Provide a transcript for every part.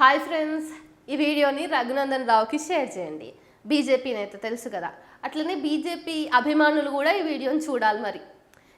Hi friends. ఈ వీడియోని రఘునందన్ రావుకి షేర్ చేయండి. బీజేపీ నేత తెలుసు కదా. అట్లనే బీజేపీ అభిమానులు కూడా ఈ వీడియోని చూడాలి మరి.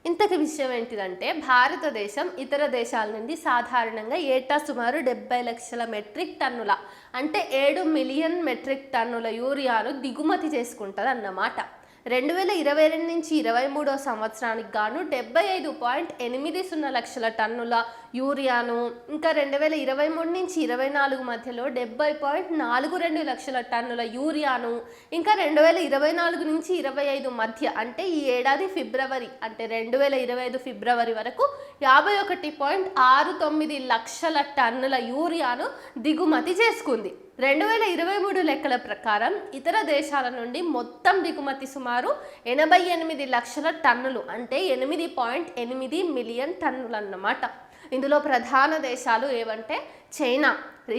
ఇంతకు విషయం ఏంటిదంటే భారతదేశం ఇతర దేశాల నుండి సాధారణంగా ఏటా సుమారు డెబ్బై లక్షల మెట్రిక్ టన్నుల అంటే ఏడు మిలియన్ మెట్రిక్ టన్నుల యూరియాను దిగుమతి చేసుకుంటుంది అన్నమాట రెండు వేల ఇరవై రెండు నుంచి ఇరవై మూడో సంవత్సరానికి గాను డెబ్బై ఐదు పాయింట్ ఎనిమిది సున్నా లక్షల టన్నుల యూరియాను ఇంకా రెండు వేల ఇరవై మూడు నుంచి ఇరవై నాలుగు మధ్యలో డెబ్బై పాయింట్ నాలుగు రెండు లక్షల టన్నుల యూరియాను ఇంకా రెండు వేల ఇరవై నాలుగు నుంచి ఇరవై ఐదు మధ్య అంటే ఈ ఏడాది ఫిబ్రవరి అంటే రెండు వేల ఇరవై ఐదు ఫిబ్రవరి వరకు యాభై ఒకటి పాయింట్ ఆరు తొమ్మిది లక్షల టన్నుల యూరియాను దిగుమతి చేసుకుంది. రెండు వేల ఇరవై మూడు లెక్కల ప్రకారం ఇతర దేశాల నుండి మొత్తం దిగుమతి సుమారు ఎనభై ఎనిమిది లక్షల టన్నులు అంటే ఎనిమిది పాయింట్ ఎనిమిది మిలియన్ టన్నులు అన్నమాట ఇందులో ప్రధాన దేశాలు ఏవంటే చైనా.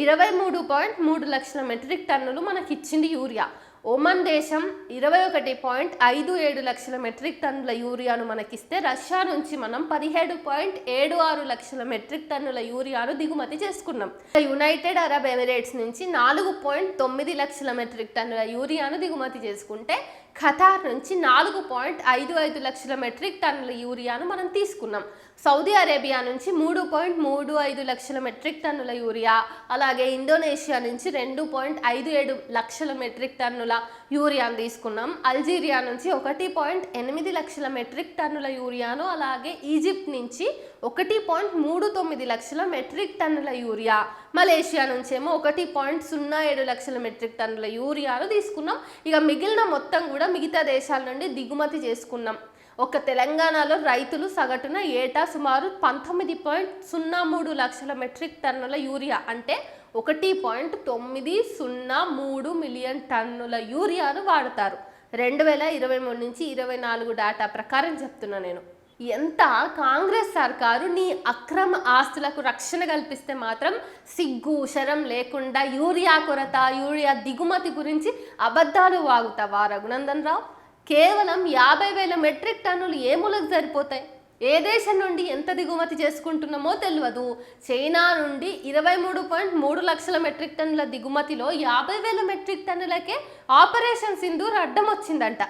ఇరవై మూడు పాయింట్ మూడు లక్షల మెట్రిక్ టన్నులు మనకి ఇచ్చింది యూరియా. ఒమన్ దేశం ఇరవై ఒకటి పాయింట్ ఐదు ఏడు లక్షల మెట్రిక్ టన్నుల యూరియాను మనకిస్తే రష్యా నుంచి మనం పదిహేడు పాయింట్ ఏడు ఆరు లక్షల మెట్రిక్ టన్నుల యూరియాను దిగుమతి చేసుకున్నాం. యునైటెడ్ అరబ్ ఎమిరేట్స్ నుంచి నాలుగు పాయింట్ తొమ్మిది లక్షల మెట్రిక్ టన్నుల యూరియాను దిగుమతి చేసుకుంటే ఖతార్ నుంచి నాలుగు పాయింట్ ఐదు ఐదు లక్షల మెట్రిక్ టన్నుల యూరియాను మనం తీసుకున్నాం. సౌదీ అరేబియా నుంచి మూడు పాయింట్ మూడు ఐదు లక్షల మెట్రిక్ టన్నుల యూరియా అలాగే ఇండోనేషియా నుంచి రెండు పాయింట్ ఐదు ఏడు లక్షల మెట్రిక్ టన్నుల యూరియాను తీసుకున్నాం. అల్జీరియా నుంచి ఒకటి పాయింట్ ఎనిమిది లక్షల మెట్రిక్ టన్నుల యూరియాను అలాగే ఈజిప్ట్ నుంచి ఒకటి పాయింట్ మూడు తొమ్మిది లక్షల మెట్రిక్ టన్నుల యూరియా మలేషియా నుంచేమో ఒకటి పాయింట్ సున్నా ఏడు లక్షల మెట్రిక్ టన్నుల యూరియాను తీసుకున్నాం. ఇక మిగిలిన మొత్తం కూడా మిగతా దేశాల నుండి దిగుమతి చేసుకున్నాం. ఒక తెలంగాణలో రైతులు సగటున ఏటా సుమారు పంతొమ్మిది పాయింట్ సున్నా మూడు లక్షల మెట్రిక్ టన్నుల యూరియా అంటే ఒకటి పాయింట్ తొమ్మిది సున్నా మూడు మిలియన్ టన్నుల యూరియాను వాడతారు. రెండు వేల ఇరవై మూడు నుంచి ఇరవై నాలుగు డేటా ప్రకారం చెప్తున్నా నేను. ఎంత కాంగ్రెస్ సర్కారు నీ అక్రమ ఆస్తులకు రక్షణ కల్పిస్తే మాత్రం సిగ్గు శరం లేకుండా యూరియా కొరత యూరియా దిగుమతి గురించి అబద్ధాలు వాగుతావా రఘునందన్ రావు? కేవలం యాభై వేల మెట్రిక్ టన్నులు ఏ మూలకు సరిపోతాయి? ఏ దేశం నుండి ఎంత దిగుమతి చేసుకుంటున్నామో తెలియదు చైనా నుండి ఇరవై మూడు పాయింట్ మూడు లక్షల మెట్రిక్ టన్నుల దిగుమతిలో యాభై వేల మెట్రిక్ టన్నులకే ఆపరేషన్ సింధూర్ అడ్డం వచ్చిందంట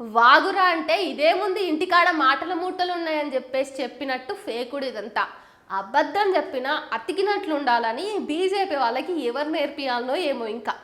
వాగురా అంటే ఇదేముంది ఇంటికాడ మాటల మూటలు ఉన్నాయని చెప్పేసి చెప్పినట్టు ఫేకుడు ఇదంతా. అబద్ధం చెప్పినా అతికినట్లు ఉండాలని బీజేపీ వాళ్ళకి ఎవరు నేర్పియాలనో ఏమో ఇంకా.